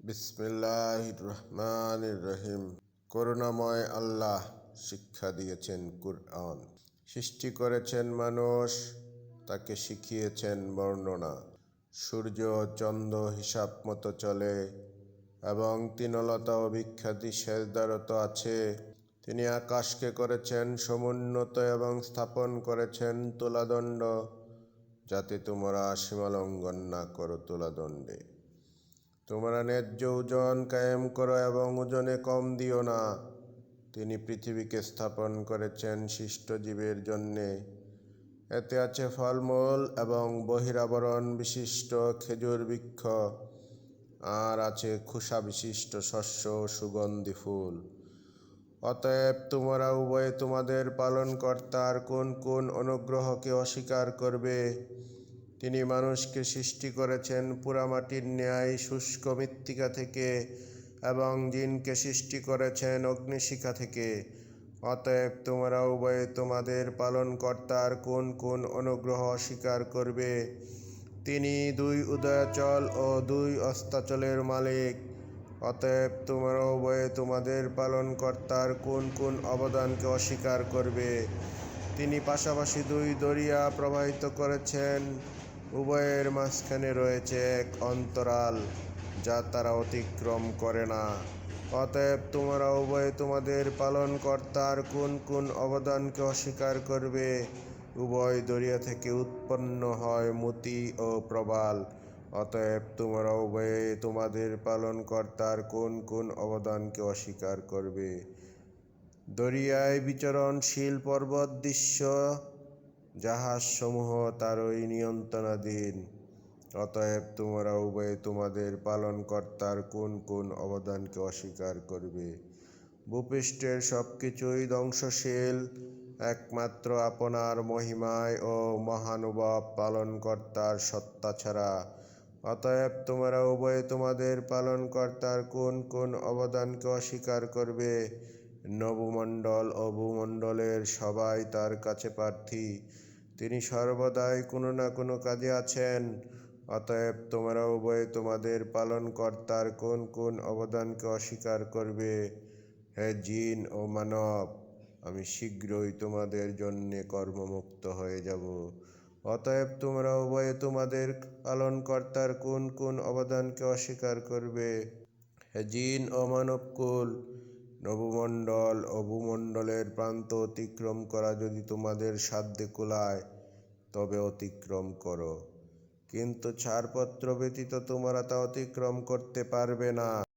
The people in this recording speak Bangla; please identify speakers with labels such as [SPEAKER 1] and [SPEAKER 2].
[SPEAKER 1] বিসমিল্লাহ রহমান রহিম। করুণাময় আল্লাহ শিক্ষা দিয়েছেন কুরআন। সৃষ্টি করেছেন মানুষ, তাকে শিখিয়েছেন বর্ণনা। সূর্য চন্দ্র হিসাব মতো চলে এবং তিনলতা ও বিখ্যাতি সেজদারত আছে। তিনি আকাশকে করেছেন সমুন্নত এবং স্থাপন করেছেন তুলাদণ্ড। যাতে তোমরা সীমালঙ্ঘন না করো তুলাদণ্ডে। তোমরা ন্যায্য ওজন কায়েম করো এবং ওজনে কম দিও না। তিনি পৃথিবীকে স্থাপন করেছেন শিষ্ট জীবের জন্যে। এতে আছে ফলমূল এবং বহিরাবরণ বিশিষ্ট খেজুর বৃক্ষ। আর আছে খোসা বিশিষ্ট শস্য সুগন্ধি ফুল। অতএব তোমরা উভয়ে তোমাদের পালনকর্তার কোন কোন অনুগ্রহকে অস্বীকার করবে? তিনি মানুষকে সৃষ্টি করেছেন পোড়ামাটির ন্যায়, শুষ্ক মৃত্তিকা থেকে এবং জিনকে সৃষ্টি করেছেন অগ্নিশিখা থেকে। অতএব তোমরা উভয়ে তোমাদের পালনকর্তার কোন কোন অনুগ্রহ অস্বীকার করবে? তিনি দুই উদয়াচল ও দুই অস্তাচলের মালিক। অতএব তোমরা উভয়ে তোমাদের পালনকর্তার কোন কোন অবদানকে অস্বীকার করবে? তিনি পাশাপাশি দুই দরিয়া প্রবাহিত করেছেন। উভয়ের মাঝখানে রয়েছে এক অন্তরাল, যা তারা অতিক্রম করে না। অতএব তোমরা উভয়ে তোমাদের পালনকর্তার কোন কোন অবদানকে অস্বীকার করবে? উভয় দরিয়া থেকে উৎপন্ন হয় মতি ও প্রবাল। অতএব তোমরা উভয়ে তোমাদের পালনকর্তার কোন কোন অবদানকে অস্বীকার করবে? দরিয়ায় বিচরণশীল পর্বত দৃশ্য জাহাজসমূহ তারই নিয়ন্ত্রণাধীন, অতএব তোমরা উভয়ে তোমাদের পালনকর্তার কোন কোন অবদানকে অস্বীকার করবে। ভূপৃষ্ঠের সব কিছুই ধ্বংসশীল, একমাত্র আপনার মহিমায় ও মহানুভব পালনকর্তার সত্তা ছাড়া। অতএব তোমরা উভয়ে তোমাদের পালনকর্তার কোন কোন অবদানকে অস্বীকার করবে। নবমণ্ডল ও ভূমণ্ডলের সবাই তার কাছে প্রার্থী। তিনি সর্বদাই কোনো না কোনো কাজে আছেন। অতএব তোমরা উভয়ে তোমাদের পালনকর্তার কোন কোন অবদানকে অস্বীকার করবে? হে জিন ও মানব, আমি শীঘ্রই তোমাদের জন্যে কর্মমুক্ত হয়ে যাব। অতএব তোমরা উভয়ে তোমাদের পালনকর্তার কোন কোন অবদানকে অস্বীকার করবে? হে জিন ও মানবকুল নবমণ্ডল ও ভূমণ্ডলের প্রান্ত অতিক্রম করা যদি তোমাদের সাধ্যে কোলায়, তবে অতিক্রম করো। কিন্তু ছাড়পত্র ব্যতীত তোমরা তা অতিক্রম করতে পারবে না।